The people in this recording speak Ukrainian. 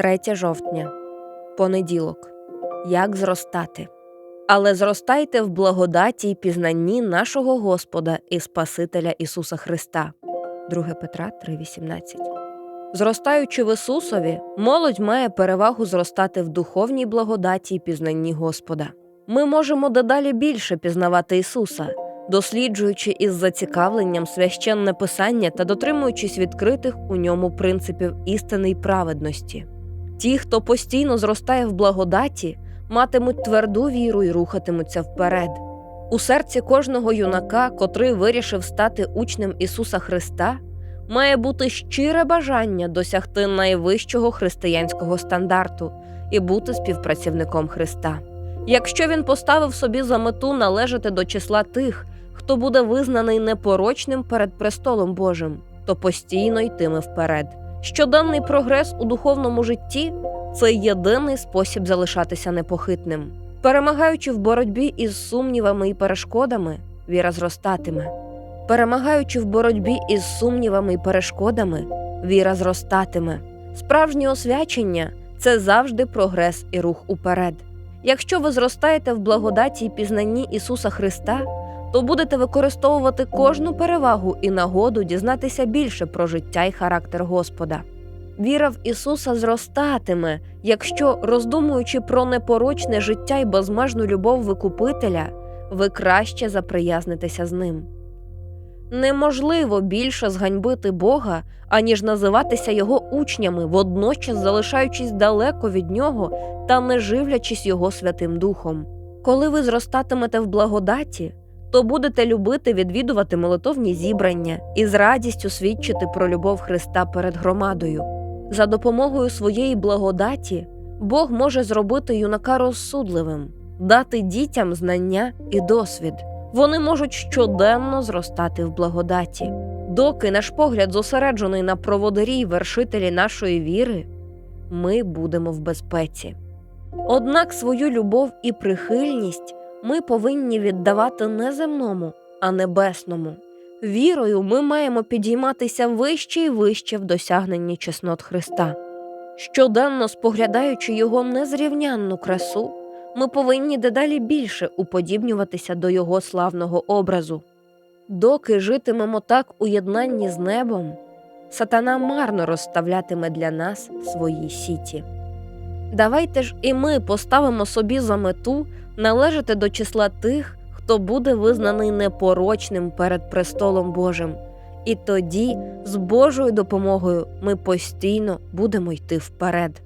3 жовтня, понеділок. Як зростати? Але зростайте в благодаті й пізнанні нашого Господа і Спасителя Ісуса Христа. 2 Петра 3,18. Зростаючи в Ісусові, молодь має перевагу зростати в духовній благодаті й пізнанні Господа. Ми можемо дедалі більше пізнавати Ісуса, досліджуючи із зацікавленням священне писання та дотримуючись відкритих у ньому принципів істини й праведності. Ті, хто постійно зростає в благодаті, матимуть тверду віру і рухатимуться вперед. У серці кожного юнака, котрий вирішив стати учнем Ісуса Христа, має бути щире бажання досягти найвищого християнського стандарту і бути співпрацівником Христа. Якщо він поставив собі за мету належати до числа тих, хто буде визнаний непорочним перед престолом Божим, то постійно йтиме вперед. Щоденний прогрес у духовному житті це єдиний спосіб залишатися непохитним. Перемагаючи в боротьбі із сумнівами і перешкодами, віра зростатиме. Перемагаючи в боротьбі із сумнівами і перешкодами, віра зростатиме. Справжнє освячення це завжди прогрес і рух уперед. Якщо ви зростаєте в благодаті і пізнанні Ісуса Христа, то будете використовувати кожну перевагу і нагоду дізнатися більше про життя і характер Господа. Віра в Ісуса зростатиме, якщо, роздумуючи про непорочне життя і безмежну любов Викупителя, ви краще заприязнитеся з ним. Неможливо більше зганьбити Бога, аніж називатися Його учнями, водночас залишаючись далеко від нього та не живлячись Його Святим Духом. Коли ви зростатимете в благодаті, то будете любити відвідувати молитовні зібрання і з радістю свідчити про любов Христа перед громадою. За допомогою своєї благодаті Бог може зробити юнака розсудливим, дати дітям знання і досвід. Вони можуть щоденно зростати в благодаті. Доки наш погляд зосереджений на проводарі й вершителі нашої віри, ми будемо в безпеці. Однак свою любов і прихильність ми повинні віддавати не земному, а небесному. Вірою ми маємо підійматися вище і вище в досягненні чеснот Христа. Щоденно споглядаючи його незрівнянну красу, ми повинні дедалі більше уподібнюватися до його славного образу. Доки житимемо так у єднанні з небом, сатана марно розставлятиме для нас свої сіті. Давайте ж і ми поставимо собі за мету належати до числа тих, хто буде визнаний непорочним перед престолом Божим. І тоді, з Божою допомогою, ми постійно будемо йти вперед.